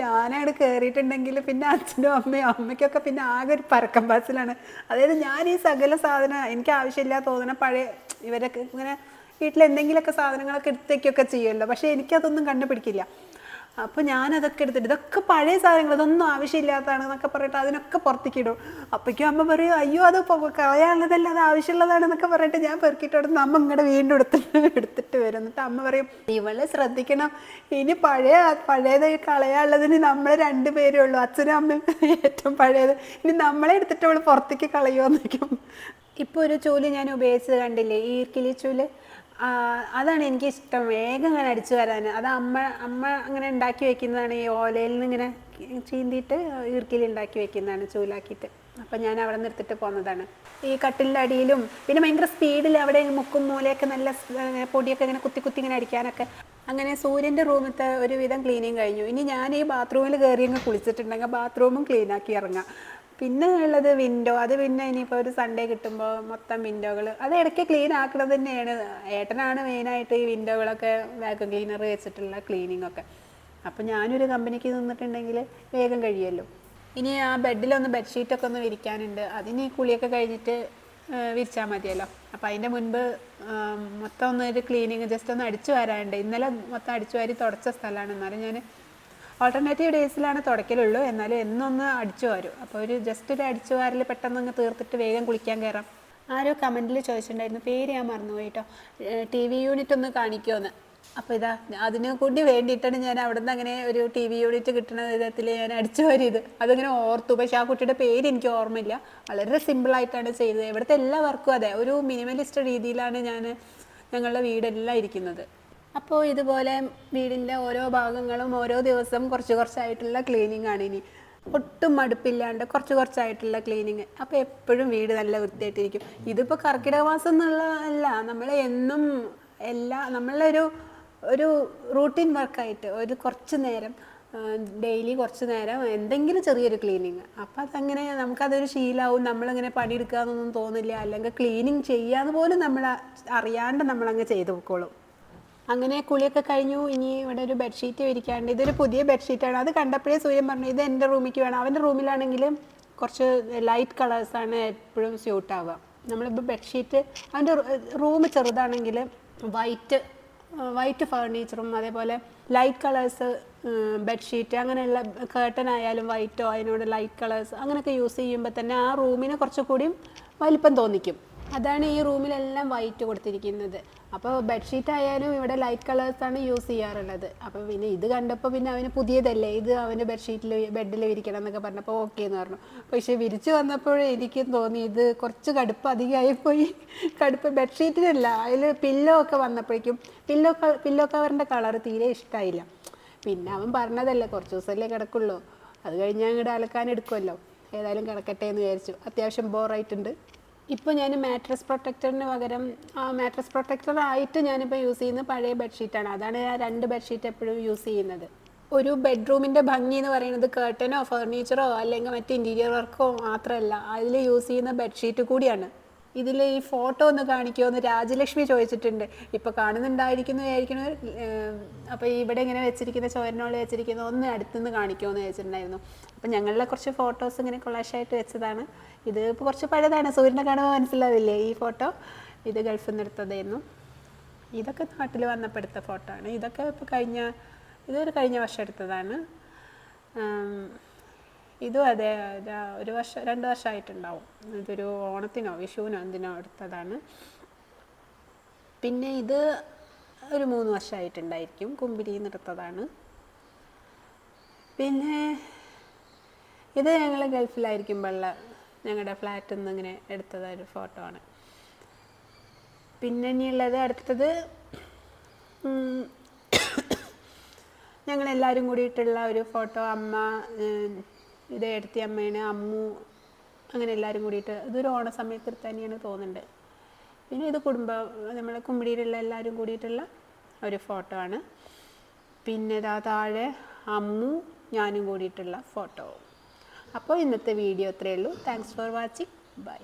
ഞാനവിടെ കയറിയിട്ടുണ്ടെങ്കിൽ പിന്നെ അച്ഛനും അമ്മയും അമ്മയ്ക്കൊക്കെ പിന്നെ ആകെ ഒരു പരക്കം ബസ്സിലാണ് അതായത് ഞാൻ ഈ സകല സാധനം എനിക്ക് ആവശ്യമില്ല തോന്നണ പഴയ ഇവരൊക്കെ ഇങ്ങനെ വീട്ടിൽ എന്തെങ്കിലുമൊക്കെ സാധനങ്ങളൊക്കെ എടുത്തേക്കൊക്കെ ചെയ്യുമല്ലോ. പക്ഷേ എനിക്കതൊന്നും കണ്ടുപിടിക്കില്ല. അപ്പോൾ ഞാനതൊക്കെ എടുത്തിട്ട് ഇതൊക്കെ പഴയ സാധനങ്ങൾ ഇതൊന്നും ആവശ്യമില്ലാത്തതാണ് എന്നൊക്കെ പറഞ്ഞിട്ട് അതിനൊക്കെ പുറത്തേക്ക് ഇടും. അപ്പോഴേക്കും അമ്മ പറയും അയ്യോ അത് കളയാനുള്ളതല്ല അത് ആവശ്യമുള്ളതാണ് എന്നൊക്കെ പറഞ്ഞിട്ട് ഞാൻ പെറുക്കിയിട്ട് അമ്മ ഇങ്ങോട്ട് വീണ്ടും എടുത്തിട്ട് എടുത്തിട്ട് വരും. എന്നിട്ട് അമ്മ പറയും ഇവൾ ശ്രദ്ധിക്കണം. ഇനി പഴയ പഴയത് കളയാനുള്ളതിന് നമ്മൾ രണ്ടുപേരേ ഉള്ളൂ. അച്ഛനും അമ്മയും ഏറ്റവും പഴയത്. ഇനി നമ്മളെ എടുത്തിട്ട് അവൾ പുറത്തേക്ക് കളയുമോ എന്നൊക്കെ. ഇപ്പോൾ ഒരു ചൂൽ ഞാൻ ഉപയോഗിച്ചത് കണ്ടില്ലേ? ഈ ഈർക്കിലി ചൂൽ ആ, അതാണ് എനിക്ക് ഇഷ്ടം വേഗം ഇങ്ങനെ അടിച്ചു വരാൻ അത് അമ്മ അമ്മ അങ്ങനെ ഉണ്ടാക്കി വെക്കുന്നതാണ്. ഈ ഓലയിൽ നിന്ന് ഇങ്ങനെ ചീന്തിയിട്ട് ഈർക്കിൽ ഉണ്ടാക്കി വെക്കുന്നതാണ് ചൂലാക്കിയിട്ട്. അപ്പം ഞാൻ അവിടെ നിർത്തിട്ട് പോകുന്നതാണ് ഈ കട്ടിലിന്റെ അടിയിലും പിന്നെ ഭയങ്കര സ്പീഡിൽ അവിടെ മുക്കും മൂലയൊക്കെ നല്ല പൊടിയൊക്കെ ഇങ്ങനെ കുത്തി കുത്തി ഇങ്ങനെ അടിക്കാനൊക്കെ അങ്ങനെ സൂര്യന്റെ റൂമിലത്തെ ഒരുവിധം ക്ലീനിങ് കഴിഞ്ഞു. ഇനി ഞാൻ ഈ ബാത്റൂമിൽ കയറി അങ്ങ് കുളിച്ചിട്ടുണ്ടെങ്കിൽ ബാത്റൂമും ക്ലീനാക്കി ഇറങ്ങാം. പിന്നെ ഉള്ളത് വിൻഡോ അത് പിന്നെ ഇനിയിപ്പോൾ ഒരു സൺഡേ കിട്ടുമ്പോൾ മൊത്തം വിൻഡോകൾ അത് ഇടയ്ക്ക് ക്ലീൻ ആക്കുന്നത് തന്നെയാണ്. ഏട്ടനാണ് മെയിനായിട്ട് ഈ വിൻഡോകളൊക്കെ വാക്യൂം ക്ലീനർ വെച്ചിട്ടുള്ള ക്ലീനിങ് ഒക്കെ. അപ്പോൾ ഞാനൊരു കമ്പനിക്ക് നിന്നിട്ടുണ്ടെങ്കിൽ വേഗം കഴിയുമല്ലോ. ഇനി ആ ബെഡിലൊന്ന് ബെഡ്ഷീറ്റൊക്കെ ഒന്ന് വിരിക്കാനുണ്ട്. അതിന് കുളിയൊക്കെ കഴിഞ്ഞിട്ട് വിരിച്ചാൽ മതിയല്ലോ. അപ്പോൾ അതിന്റെ മുൻപ് മൊത്തം ഒന്ന് ഒരു ക്ലീനിങ് ജസ്റ്റ് ഒന്ന് അടിച്ചു വരാനുണ്ട്. ഇന്നലെ മൊത്തം അടിച്ചു വാരി തുടച്ച സ്ഥലമാണ്. എന്നാലും ഞാൻ ഓൾട്ടർനേറ്റീവ് ഡേയ്സിലാണ് തുടക്കലുള്ളൂ. എന്നാലും എന്നൊന്ന് അടിച്ചു വരും. അപ്പോൾ ഒരു ജസ്റ്റ് ഒരു അടിച്ചു വാരൽ പെട്ടെന്ന് അങ്ങ് തീർത്തിട്ട് വേഗം കുളിക്കാൻ കയറാം ആരോ കമന്റിൽ ചോദിച്ചിട്ടുണ്ടായിരുന്നു. പേര് ഞാൻ മറന്നുപോയി കേട്ടോ ടി വി യൂണിറ്റ് ഒന്ന് കാണിക്കുമെന്ന് അപ്പോൾ ഇതാ അതിനു കൂടി വേണ്ടിയിട്ടാണ് ഞാൻ അവിടെ നിന്ന് അങ്ങനെ ഒരു ടി വി യൂണിറ്റ് കിട്ടുന്ന വിധത്തിൽ ഞാൻ അടിച്ചു ഇത് അതിങ്ങനെ ഓർത്തു. പക്ഷേ ആ കുട്ടിയുടെ പേര് എനിക്ക് ഓർമ്മയില്ല. വളരെ സിമ്പിളായിട്ടാണ് ചെയ്തത്. ഇവിടുത്തെ എല്ലാ വർക്കും അതെ. ഒരു മിനിമലിസ്റ്റ് രീതിയിലാണ് ഞാൻ ഞങ്ങളുടെ വീടെല്ലാം ഇരിക്കുന്നത്. അപ്പോൾ ഇതുപോലെ വീടിന്റെ ഓരോ ഭാഗങ്ങളും ഓരോ ദിവസം കുറച്ച് കുറച്ചായിട്ടുള്ള ക്ലീനിങ് ആണ് ഇനി. ഒട്ടും മടുപ്പില്ലാണ്ട് കുറച്ച് കുറച്ചായിട്ടുള്ള ക്ലീനിങ് അപ്പോൾ എപ്പോഴും വീട് നല്ല വൃത്തിയായിട്ടിരിക്കും. ഇതിപ്പോൾ കർക്കിടക മാസം നമ്മൾ എന്നും എല്ലാ നമ്മളുടെ ഒരു ഒരു റൂട്ടീൻ വർക്കായിട്ട് ഒരു കുറച്ച് നേരം ഡെയിലി കുറച്ച് നേരം എന്തെങ്കിലും ചെറിയൊരു ക്ലീനിങ് അപ്പം അതങ്ങനെ നമുക്കതൊരു ശീലമാവും നമ്മളിങ്ങനെ പണിയെടുക്കാമെന്നൊന്നും തോന്നില്ല. അല്ലെങ്കിൽ ക്ലീനിങ് ചെയ്യാന്ന് പോലും നമ്മൾ അറിയാണ്ട് നമ്മളങ്ങ് ചെയ്തു പോയിക്കോളും അങ്ങനെ കുളിയൊക്കെ കഴിഞ്ഞു. ഇനി ഇവിടെ ഒരു ബെഡ്ഷീറ്റ് വിരിക്കാണ്ട് ഇതൊരു പുതിയ ബെഡ്ഷീറ്റാണ് അത് കണ്ടപ്പോഴേ സൂര്യൻ പറഞ്ഞു ഇത് എന്റെ റൂമിലേക്ക് വേണം. അവന്റെ റൂമിലാണെങ്കിൽ കുറച്ച് ലൈറ്റ് കളേഴ്സാണ് എപ്പോഴും സ്യൂട്ട് ആവുക. നമ്മളിപ്പോൾ ബെഡ്ഷീറ്റ് അവന്റെ റൂം ചെറുതാണെങ്കിൽ വൈറ്റ് വൈറ്റ് ഫേർണിച്ചറും അതേപോലെ ലൈറ്റ് കളേഴ്സ് ബെഡ്ഷീറ്റ് അങ്ങനെയുള്ള കേട്ടൻ ആയാലും വൈറ്റോ അതിനോട് ലൈറ്റ് കളേഴ്സ് അങ്ങനെയൊക്കെ യൂസ് ചെയ്യുമ്പോൾ തന്നെ ആ റൂമിന് കുറച്ചുകൂടിയും വലിപ്പം തോന്നിക്കും. അതാണ് ഈ റൂമിലെല്ലാം വൈറ്റ് കൊടുത്തിരിക്കുന്നത്. അപ്പോൾ ബെഡ്ഷീറ്റ് ആയാലും ഇവിടെ ലൈറ്റ് കളേഴ്സാണ് യൂസ് ചെയ്യാറുള്ളത്. അപ്പോൾ പിന്നെ ഇത് കണ്ടപ്പോൾ പിന്നെ അവന് പുതിയതല്ലേ? ഇത് അവന്റെ ബെഡ്ഷീറ്റിൽ ബെഡിൽ വിരിക്കണം എന്നൊക്കെ പറഞ്ഞപ്പോൾ ഓക്കെ എന്ന് പറഞ്ഞു. പക്ഷേ വിരിച്ചു വന്നപ്പോൾ എനിക്കും തോന്നി ഇത് കുറച്ച് കടുപ്പ് അധികമായി പോയി. കടുപ്പ് ബെഡ്ഷീറ്റിനല്ല അതിൽ പില്ലോ ഒക്കെ വന്നപ്പോഴേക്കും പില്ലോ പില്ലോ കവറിന്റെ കളർ തീരെ ഇഷ്ടമായില്ല പിന്നെ അവൻ പറഞ്ഞതല്ലേ കുറച്ച് ദിവസമല്ലേ കിടക്കുള്ളൂ. അത് കഴിഞ്ഞാൽ അങ്ങോട്ട് അലക്കാൻ എടുക്കുമല്ലോ ഏതായാലും കിടക്കട്ടെ എന്ന് വിചാരിച്ചു. അത്യാവശ്യം ബോറായിട്ടുണ്ട് ഇപ്പോൾ ഞാൻ മാട്രസ് പ്രൊട്ടക്ടറിന് പകരം ആ മാട്രസ് പ്രൊട്ടക്ടർ ആയിട്ട് ഞാനിപ്പോൾ യൂസ് ചെയ്യുന്ന പഴയ ബെഡ്ഷീറ്റാണ് അതാണ് ഞാൻ രണ്ട് ബെഡ്ഷീറ്റ് എപ്പോഴും യൂസ് ചെയ്യുന്നത്. ഒരു ബെഡ്റൂമിന്റെ ഭംഗി എന്ന് പറയുന്നത് കേട്ടനോ ഫർണിച്ചറോ അല്ലെങ്കിൽ മറ്റ് ഇന്റീരിയർ വർക്കോ മാത്രമല്ല അതിൽ യൂസ് ചെയ്യുന്ന ബെഡ്ഷീറ്റ് കൂടിയാണ്. ഇതിൽ ഈ ഫോട്ടോ ഒന്ന് കാണിക്കുമോ എന്ന് രാജലക്ഷ്മി ചോദിച്ചിട്ടുണ്ട്. ഇപ്പോൾ കാണുന്നുണ്ടായിരിക്കുന്നതായിരിക്കണ അപ്പോൾ ഇവിടെ ഇങ്ങനെ വെച്ചിരിക്കുന്ന ചോരനോളി വെച്ചിരിക്കുന്ന ഒന്ന് അടുത്തുനിന്ന് കാണിക്കുമോ എന്ന് ചോദിച്ചിട്ടുണ്ടായിരുന്നു. അപ്പം ഞങ്ങളുടെ കുറച്ച് ഫോട്ടോസ് ഇങ്ങനെ കൊളാഷായിട്ട് വെച്ചതാണ്. ഇത് ഇപ്പോൾ കുറച്ച് പഴയതാണ്. സൂര്യനെ കാണുമ്പോൾ മനസ്സിലാവില്ലേ ഈ ഫോട്ടോ? ഇത് ഗൾഫിൽ നിന്ന് എടുത്തതായിരുന്നു. ഇതൊക്കെ നാട്ടിൽ വന്നപ്പോൾ എടുത്ത ഫോട്ടോ ആണ്. ഇതൊക്കെ ഇപ്പോൾ കഴിഞ്ഞ ഇതൊരു കഴിഞ്ഞ വർഷം എടുത്തതാണ്. ഇതും അതെ ഒരു- വർഷം രണ്ട് വർഷമായിട്ടുണ്ടാവും. ഇതൊരു ഓണത്തിനോ വിഷുവിനോ എന്തിനോ എടുത്തതാണ്. പിന്നെ ഇത് ഒരു മൂന്ന് വർഷമായിട്ടുണ്ടായിരിക്കും. കുമ്പിരിയിൽ നിന്ന് എടുത്തതാണ്. പിന്നെ ഇത് ഞങ്ങൾ ഗൾഫിലായിരിക്കുമ്പോഴുള്ള ഞങ്ങളുടെ ഫ്ലാറ്റിൽ നിന്ന് ഇങ്ങനെ എടുത്തത് ഒരു ഫോട്ടോ ആണ്. പിന്നെ ഇനിയുള്ളത് അടുത്തത് ഞങ്ങളെല്ലാവരും കൂടിയിട്ടുള്ള ഒരു ഫോട്ടോ അമ്മ ഇത് എടുത്തി അമ്മേനെ അമ്മു അങ്ങനെ എല്ലാവരും കൂടിയിട്ട് ഇതൊരു ഓണ സമയത്തിൽ തന്നെയാണ് തോന്നുന്നുണ്ട്. പിന്നെ ഇത് കുടുംബ നമ്മളെ കുമ്പിടിയിലുള്ള എല്ലാവരും കൂടിയിട്ടുള്ള ഒരു ഫോട്ടോ ആണ്. പിന്നെ ഇതാ താഴെ അമ്മു ഞാനും കൂടിയിട്ടുള്ള ഫോട്ടോ അപ്പോൾ ഇന്നത്തെ വീഡിയോ ഇത്രയേ ഉള്ളൂ. Thanks for watching bye